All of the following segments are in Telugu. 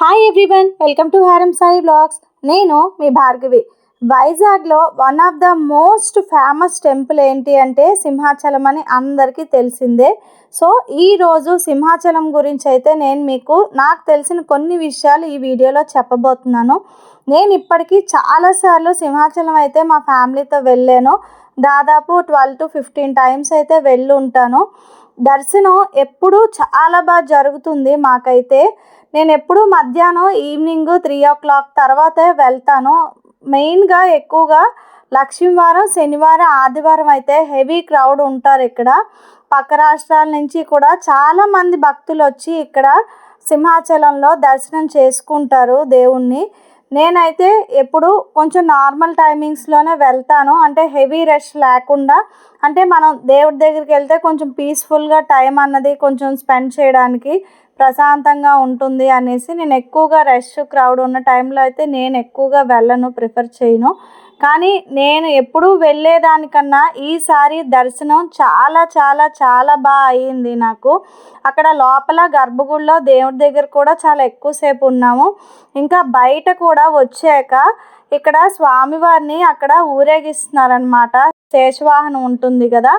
హాయ్ ఎవ్రీవన్ వెల్కమ్ టు హారం సాయి బ్లాగ్స్ నేను మీ భార్గవి. వైజాగ్లో one of the most famous temple ఏంటి అంటే సింహాచలం అని అందరికీ తెలిసిందే. సో ఈరోజు సింహాచలం గురించి అయితే నేను మీకు నాకు తెలిసిన కొన్ని విషయాలు ఈ వీడియోలో చెప్పబోతున్నాను. నేను ఇప్పటికీ చాలాసార్లు సింహాచలం అయితే మా ఫ్యామిలీతో వెళ్ళాను. దాదాపు ట్వెల్వ్ టు ఫిఫ్టీన్ టైమ్స్ అయితే వెళ్ళి ఉంటాను దర్శనం ఎప్పుడూ చాలా బాగా జరుగుతుంది మాకైతే. నేను ఎప్పుడు మధ్యాహ్నం ఈవినింగ్ త్రీ ఓ క్లాక్ తర్వాతే వెళ్తాను. మెయిన్గా ఎక్కువగా లక్ష్మీవారం శనివారం ఆదివారం అయితే హెవీ క్రౌడ్ ఉంటారు ఇక్కడ. పక్క రాష్ట్రాల నుంచి కూడా చాలామంది భక్తులు వచ్చి ఇక్కడ సింహాచలంలో దర్శనం చేసుకుంటారు దేవుణ్ణి. నేనైతే ఎప్పుడు కొంచెం నార్మల్ టైమింగ్స్లోనే వెళ్తాను. అంటే హెవీ రష్ లేకుండా అంటే మనం దేవుడి దగ్గరికి వెళ్తే కొంచెం పీస్ఫుల్గా టైం అన్నది కొంచెం స్పెండ్ చేయడానికి ప్రశాంతంగా ఉంటుంది అనేసి నేను ఎక్కువగా రష్ క్రౌడ్ ఉన్న టైంలో అయితే నేను ఎక్కువగా వెళ్ళను ప్రిఫర్ చేయను. కానీ నేను ఎప్పుడూ వెళ్ళేదానికన్నా ఈసారి దర్శనం చాలా చాలా చాలా బాగా అయ్యింది నాకు. అక్కడ లోపల గర్భగుడిలో దేవుడి దగ్గర కూడా చాలా ఎక్కువసేపు ఉన్నాము. ఇంకా బయట కూడా వచ్చాక ఇక్కడ స్వామివారిని అక్కడ ఊరేగిస్తున్నారనమాట శేషవాహనం ఉంటుంది కదా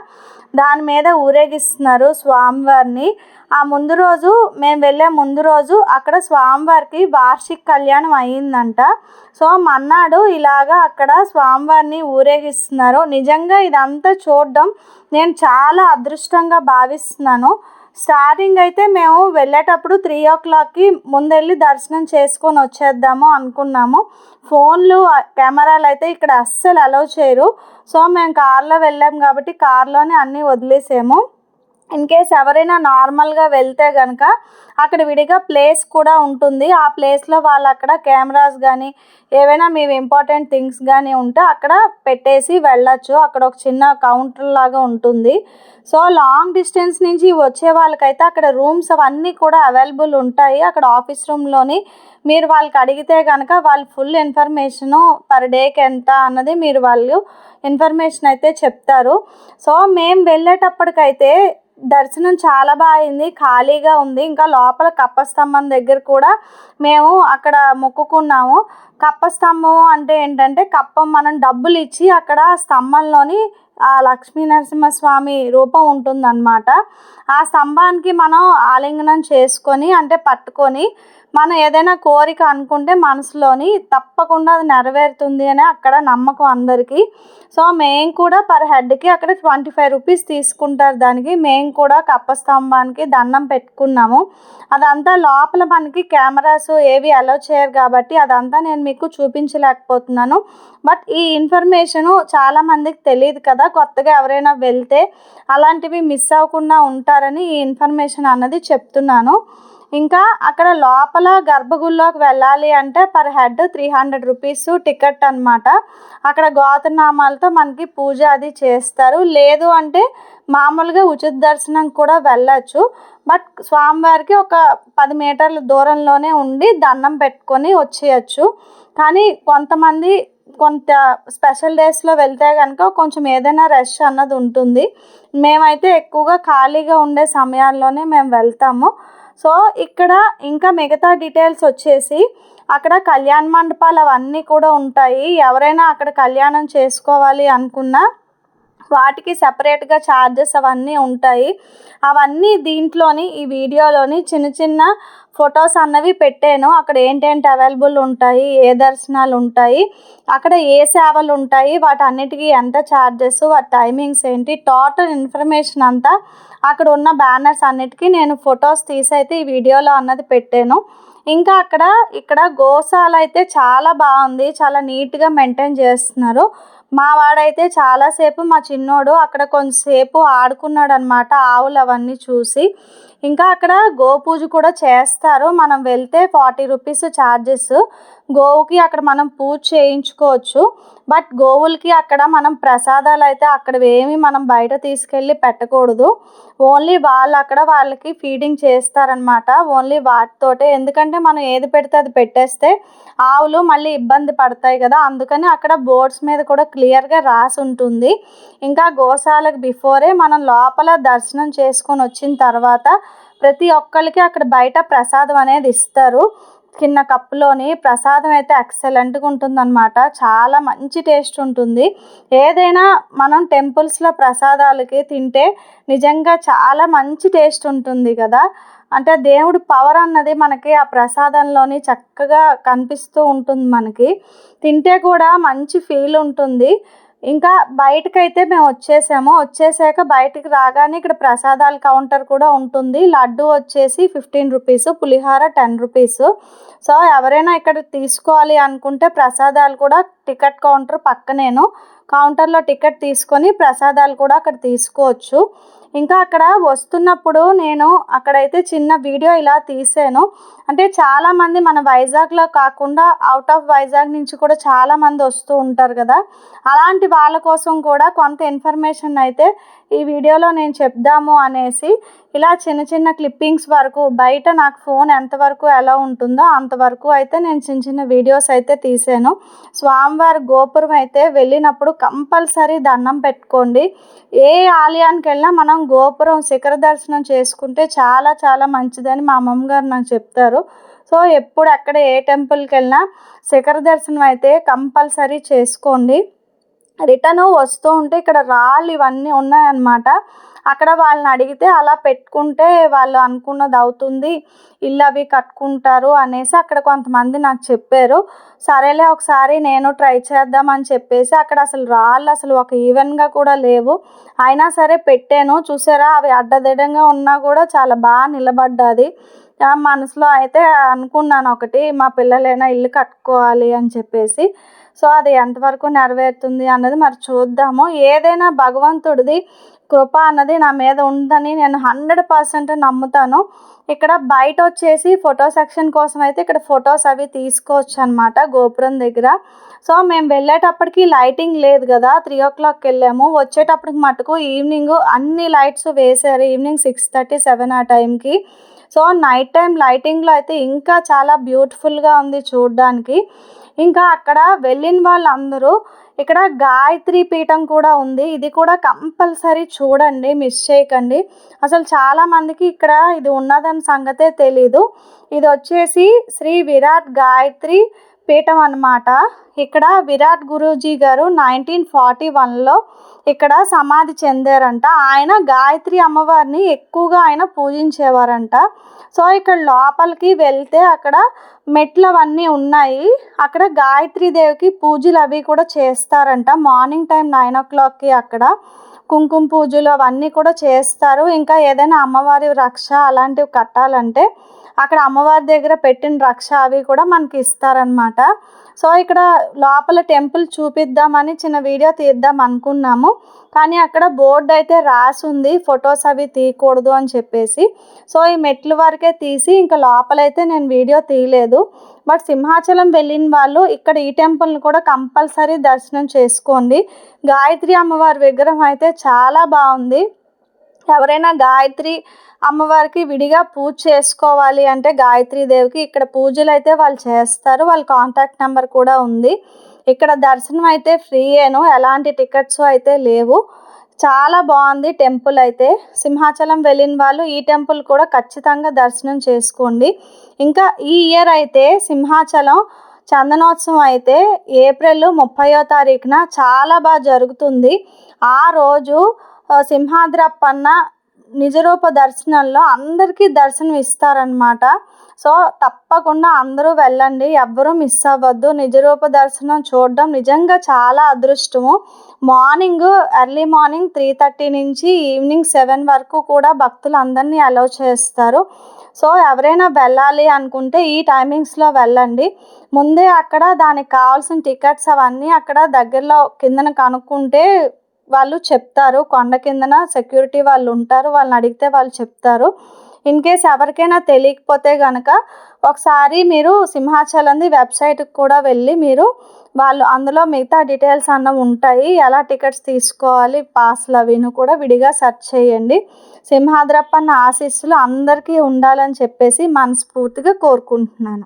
దాని మీద ఊరేగిస్తున్నారు స్వామివారిని. ఆ ముందు రోజు మేము వెళ్ళే ముందు రోజు అక్కడ స్వామివారికి వార్షిక కళ్యాణం అయ్యిందంట. సో మన్నాడు ఇలాగా అక్కడ స్వామివారిని ఊరేగిస్తున్నారు. నిజంగా ఇదంతా చూడడం నేను చాలా అదృష్టంగా భావిస్తున్నాను. స్టార్టింగ్ అయితే మేము వెళ్ళేటప్పుడు త్రీ ఓ క్లాక్కి ముందెళ్ళి దర్శనం చేసుకొని వచ్చేద్దాము అనుకున్నాము. ఫోన్లు కెమెరాలు అయితే ఇక్కడ అస్సలు అలౌ చేయరు. సో మేము కార్లో వెళ్ళాం కాబట్టి కార్లోనే అన్నీ వదిలేసాము. ఇన్ కేస్ ఎవరైనా నార్మల్గా వెళ్తే కనుక అక్కడ విడిగా ప్లేస్ కూడా ఉంటుంది. ఆ ప్లేస్లో వాళ్ళు అక్కడ కెమెరాస్ కానీ ఏవైనా మీ ఇంపార్టెంట్ థింగ్స్ కానీ ఉంటే అక్కడ పెట్టేసి వెళ్ళచ్చు. అక్కడ ఒక చిన్న కౌంటర్ లాగా ఉంటుంది. సో లాంగ్ డిస్టెన్స్ నుంచి వచ్చే వాళ్ళకైతే అక్కడ రూమ్స్ అవన్నీ కూడా అవైలబుల్ ఉంటాయి. అక్కడ ఆఫీస్ రూమ్లోని మీరు వాళ్ళకి అడిగితే కనుక వాళ్ళు ఫుల్ ఇన్ఫర్మేషను పర్ డేకి ఎంత అన్నది మీరు వాళ్ళు ఇన్ఫర్మేషన్ అయితే చెప్తారు. సో మేము వెళ్ళేటప్పటికైతే దర్శనం చాలా బాగా అయింది ఖాళీగా ఉంది. ఇంకా లోపల కప్పస్తంభం దగ్గర కూడా మేము అక్కడ మొక్కుకున్నాము. కప్పస్తంభం అంటే ఏంటంటే కప్పం మనం డబ్బులు ఇచ్చి అక్కడ స్తంభంలోని ఆ లక్ష్మీ నరసింహస్వామి రూపం ఉంటుందన్నమాట. ఆ స్తంభానికి మనం ఆలింగనం చేసుకొని అంటే పట్టుకొని మనం ఏదైనా కోరిక అనుకుంటే మనసులోని తప్పకుండా అది నెరవేరుతుంది అని అక్కడ నమ్మకం అందరికీ. సో మేము కూడా పర్ హెడ్కి అక్కడ ట్వంటీ ఫైవ్ రూపీస్ తీసుకుంటారు దానికి. మేము కూడా కప్పస్తంభానికి దండం పెట్టుకున్నాము. అదంతా లోపల మనకి కెమెరాస్ ఏవి అలౌ చేయరు కాబట్టి అదంతా నేను మీకు చూపించలేకపోతున్నాను. బట్ ఈ ఇన్ఫర్మేషను చాలామందికి తెలియదు కదా కొత్తగా ఎవరైనా వెళ్తే అలాంటివి మిస్ అవ్వకుండా ఉంటారని ఈ ఇన్ఫర్మేషన్ అన్నది చెప్తున్నాను. ఇంకా అక్కడ లోపల గర్భగుడిలోకి వెళ్ళాలి అంటే per head three hundred rupees ticket అనమాట అక్కడ గోతనామాలతో మనకి పూజ అది చేస్తారు. లేదు అంటే మామూలుగా ఉచిత దర్శనం కూడా వెళ్ళచ్చు. బట్ స్వామివారికి ఒక పది మీటర్ల దూరంలోనే ఉండి దండం పెట్టుకొని వచ్చేయచ్చు. కానీ కొంతమంది కొంత స్పెషల్ డేస్లో వెళ్తే కనుక కొంచెం ఏదైనా రష్ అన్నది ఉంటుంది. మేమైతే ఎక్కువగా ఖాళీగా ఉండే సమయాల్లోనే మేము వెళ్తాము. సో ఇక్కడ ఇంకా మిగతా డీటెయిల్స్ వచ్చేసి అక్కడ కళ్యాణ మండపాలు అవన్నీ కూడా ఉంటాయి. ఎవరైనా అక్కడ కళ్యాణం చేసుకోవాలి అనుకున్నా వాటికి సపరేట్గా ఛార్జెస్ అవన్నీ ఉంటాయి. అవన్నీ దీంట్లోని ఈ వీడియోలోని చిన్న చిన్న ఫొటోస్ అన్నవి పెట్టాను. అక్కడ ఏంటేంటి అవైలబుల్ ఉంటాయి ఏ దర్శనాలు ఉంటాయి అక్కడ ఏ సేవలు ఉంటాయి వాటన్నిటికీ ఎంత ఛార్జెస్ వాటి టైమింగ్స్ ఏంటి టోటల్ ఇన్ఫర్మేషన్ అంతా అక్కడ ఉన్న బ్యానర్స్ అన్నిటికీ నేను ఫొటోస్ తీసి అయితే ఈ వీడియోలో అన్నది పెట్టాను. ఇంకా అక్కడ ఇక్కడ గోశాల అయితే చాలా బాగుంది చాలా నీట్గా మెయింటైన్ చేస్తున్నారు. మా వాడైతే చాలాసేపు మా చిన్నోడు అక్కడ కొంచెంసేపు ఆడుకున్నాడు అనమాట ఆవులు అవన్నీ చూసి. ఇంకా అక్కడ గోపూజ కూడా చేస్తారు. మనం వెళ్తే ఫార్టీ రూపీస్ ఛార్జెస్ గోవుకి అక్కడ మనం పూజ చేయించుకోవచ్చు. బట్ గోవులకి అక్కడ మనం ప్రసాదాలు అయితే అక్కడ ఏమి మనం బయట తీసుకెళ్ళి పెట్టకూడదు. ఓన్లీ వాళ్ళు అక్కడ వాళ్ళకి ఫీడింగ్ చేస్తారనమాట ఓన్లీ వాటితోటే. ఎందుకంటే మనం ఏది పెడితే అది పెట్టేస్తే ఆవులు మళ్ళీ ఇబ్బంది పడతాయి కదా. అందుకని అక్కడ బోర్డ్స్ మీద కూడా క్లియర్గా రాసి ఉంటుంది. ఇంకా గోశాలకు బిఫోరే మనం లోపల దర్శనం చేసుకొని వచ్చిన తర్వాత ప్రతి ఒక్కరికి అక్కడ బయట ప్రసాదం అనేది ఇస్తారు. కింద కప్పులోని ప్రసాదం అయితే ఎక్సలెంట్గా ఉంటుందన్నమాట. చాలా మంచి టేస్ట్ ఉంటుంది. ఏదైనా మనం టెంపుల్స్లో ప్రసాదాలకి తింటే నిజంగా చాలా మంచి టేస్ట్ ఉంటుంది కదా. అంటే దేవుడు పవర్ అన్నది మనకి ఆ ప్రసాదంలోని చక్కగా కనిపిస్తూ ఉంటుంది మనకి. తింటే కూడా మంచి ఫీల్ ఉంటుంది. ఇంకా బయటకైతే మేము వచ్చేసాము. వచ్చేసాక బయటికి రాగానే ఇక్కడ ప్రసాదాల కౌంటర్ కూడా ఉంటుంది. లడ్డు వచ్చేసి ఫిఫ్టీన్ రూపీస్ పులిహార టెన్ రూపీస్. సో ఎవరైనా ఇక్కడ తీసుకోవాలి అనుకుంటే ప్రసాదాలు కూడా టికెట్ కౌంటర్ పక్కనేను. కౌంటర్లో టికెట్ తీసుకొని ప్రసాదాలు కూడా అక్కడ తీసుకోవచ్చు. ఇంకా అక్కడ వస్తున్నప్పుడు నేను అక్కడైతే చిన్న వీడియో ఇలా తీసాను. అంటే చాలామంది మన వైజాగ్లో కాకుండా అవుట్ ఆఫ్ వైజాగ్ నుంచి కూడా చాలామంది వస్తూ ఉంటారు కదా. అలాంటి వాళ్ళ కోసం కూడా కొంత ఇన్ఫర్మేషన్ అయితే ఈ వీడియోలో నేను చెప్దాము అనేసి ఇలా చిన్న చిన్న క్లిప్పింగ్స్ వరకు బయట నాకు ఫోన్ ఎంతవరకు ఎలా ఉంటుందో అంతవరకు అయితే నేను చిన్న చిన్న వీడియోస్ అయితే తీసాను. స్వామివారి గోపురం అయితే వెళ్ళినప్పుడు కంపల్సరీ దండం పెట్టుకోండి. ఏ ఆలయానికి వెళ్ళినా మనం గోపురం శిఖర దర్శనం చేసుకుంటే చాలా చాలా మంచిదని మా అమ్మమ్మ గారు నాకు చెప్తారు. సో ఎప్పుడు ఎక్కడ ఏ టెంపుల్కి వెళ్ళినా శిఖర దర్శనం అయితే కంపల్సరీ చేసుకోండి. రిటర్న్ వస్తూ ఉంటే ఇక్కడ రాళ్ళు ఇవన్నీ ఉన్నాయన్నమాట. అక్కడ వాళ్ళని అడిగితే అలా పెట్టుకుంటే వాళ్ళు అనుకున్నది అవుతుంది ఇల్లు అవి కట్టుకుంటారు అనేసి అక్కడ కొంతమంది నాకు చెప్పారు. సరేలే ఒకసారి నేను ట్రై చేద్దామని చెప్పేసి అక్కడ అసలు రాళ్ళు అసలు ఒక ఈవెన్గా కూడా లేవు. అయినా సరే పెట్టాను. చూసారా అవి అడ్డదిడంగా ఉన్నా కూడా చాలా బాగా నిలబడ్డది. మనసులో అయితే అనుకున్నాను ఒకటి మా పిల్లలైనా ఇల్లు కట్టుకోవాలి అని చెప్పేసి. సో అది ఎంతవరకు నెరవేరుతుంది అన్నది మరి చూద్దాము. ఏదైనా భగవంతుడిది కృప అన్నది నా మీద ఉందని నేను హండ్రెడ్ పర్సెంట్ నమ్ముతాను. ఇక్కడ బయట వచ్చేసి ఫోటో సెక్షన్ కోసం అయితే ఇక్కడ ఫొటోస్ అవి తీసుకోవచ్చు అనమాట గోపురం దగ్గర. సో మేము వెళ్ళేటప్పటికి లైటింగ్ లేదు కదా త్రీ ఓ క్లాక్కి వెళ్ళాము. వచ్చేటప్పటికి మటుకు ఈవినింగ్ అన్ని లైట్స్ వేశారు ఈవినింగ్ సిక్స్ థర్టీ సెవెన్ ఆ టైంకి సో నైట్ టైం లైటింగ్లో అయితే ఇంకా చాలా బ్యూటిఫుల్గా ఉంది చూడడానికి. ఇంకా అక్కడ వెళ్ళిన వాళ్ళందరూ ఇక్కడ గాయత్రి పీఠం కూడా ఉంది. ఇది కూడా కంపల్సరీ చూడండి మిస్ చేయకండి. అసలు చాలామందికి ఇక్కడ ఇది ఉన్నదని సంగతే తెలీదు. ఇది వచ్చేసి శ్రీ విరాట్ గాయత్రి పీఠం అన్నమాట. ఇక్కడ విరాట్ గురూజీ గారు నైన్టీన్ ఫార్టీ వన్లో ఇక్కడ సమాధి చెందారంట. ఆయన గాయత్రి అమ్మవారిని ఎక్కువగా ఆయన పూజించేవారంట. సో ఇక్కడ లోపలికి వెళ్తే అక్కడ మెట్లు అవన్నీ ఉన్నాయి. అక్కడ గాయత్రి దేవికి పూజలు అవి కూడా చేస్తారంట. మార్నింగ్ టైం నైన్ ఓ క్లాక్కి అక్కడ కుంకుమ పూజలు అవన్నీ కూడా చేస్తారు. ఇంకా ఏదైనా అమ్మవారి రక్ష అలాంటివి కట్టాలంటే అక్కడ అమ్మవారి దగ్గర పెట్టిన రక్ష అవి కూడా మనకి ఇస్తారనమాట సో ఇక్కడ లోపల టెంపుల్ చూపిద్దామని చిన్న వీడియో తీద్దాం అనుకున్నాము. కానీ అక్కడ బోర్డు అయితే రాసి ఉంది ఫొటోస్ అవి తీయకూడదు అని చెప్పేసి. సో ఈ మెట్ల వరకే తీసి ఇంకా లోపలైతే నేను వీడియో తీయలేదు. బట్ సింహాచలం వెళ్ళిన వాళ్ళు ఇక్కడ ఈ టెంపుల్ని కూడా కంపల్సరీ దర్శనం చేసుకోండి. గాయత్రి అమ్మవారి విగ్రహం అయితే చాలా బాగుంది. ఎవరైనా గాయత్రి అమ్మవారికి విడిగా పూజ చేసుకోవాలి అంటే గాయత్రి దేవికి ఇక్కడ పూజలు అయితే వాళ్ళు చేస్తారు. వాళ్ళ కాంటాక్ట్ నెంబర్ కూడా ఉంది. ఇక్కడ దర్శనం అయితే ఫ్రీయేను ఎలాంటి టికెట్స్ అయితే లేవు. చాలా బాగుంది టెంపుల్ అయితే. సింహాచలం వెళ్ళిన వాళ్ళు ఈ టెంపుల్ కూడా ఖచ్చితంగా దర్శనం చేసుకోండి. ఇంకా ఈ ఇయర్ అయితే సింహాచలం చందనోత్సవం అయితే ఏప్రిల్ ముప్పయో తారీఖున చాలా బాగా జరుగుతుంది. ఆ రోజు సింహాద్రప్పన్న నిజరూప దర్శనంలో అందరికీ దర్శనం ఇస్తారనమాట సో తప్పకుండా అందరూ వెళ్ళండి. ఎవ్వరూ మిస్ అవ్వద్దు. నిజరూప దర్శనం చూడడం నిజంగా చాలా అదృష్టము. Morning early morning three thirty నుంచి ఈవినింగ్ సెవెన్ వరకు కూడా భక్తులు అందరినీ అలౌ చేస్తారు. సో ఎవరైనా వెళ్ళాలి అనుకుంటే ఈ టైమింగ్స్లో వెళ్ళండి. ముందే అక్కడ దానికి కావాల్సిన టికెట్స్ అవన్నీ అక్కడ దగ్గరలో కిందన కనుక్కుంటే వాళ్ళు చెప్తారు. కొండ కిందన సెక్యూరిటీ వాళ్ళు ఉంటారు. వాళ్ళని అడిగితే వాళ్ళు చెప్తారు. ఇన్ కేస్ ఎవరికైనా తెలియకపోతే కనుక ఒకసారి మీరు సింహాచలంది వెబ్సైట్కి కూడా వెళ్ళి మీరు వాళ్ళు అందులో మిగతా డీటెయిల్స్ అన్న ఉంటాయి. ఎలా టికెట్స్ తీసుకోవాలి పాస్లు అవిను కూడా విడిగా సెర్చ్ చేయండి. సింహాద్రప్పన్న ఆశీస్సులు అందరికీ ఉండాలని చెప్పేసి మనస్ఫూర్తిగా కోరుకుంటున్నాను.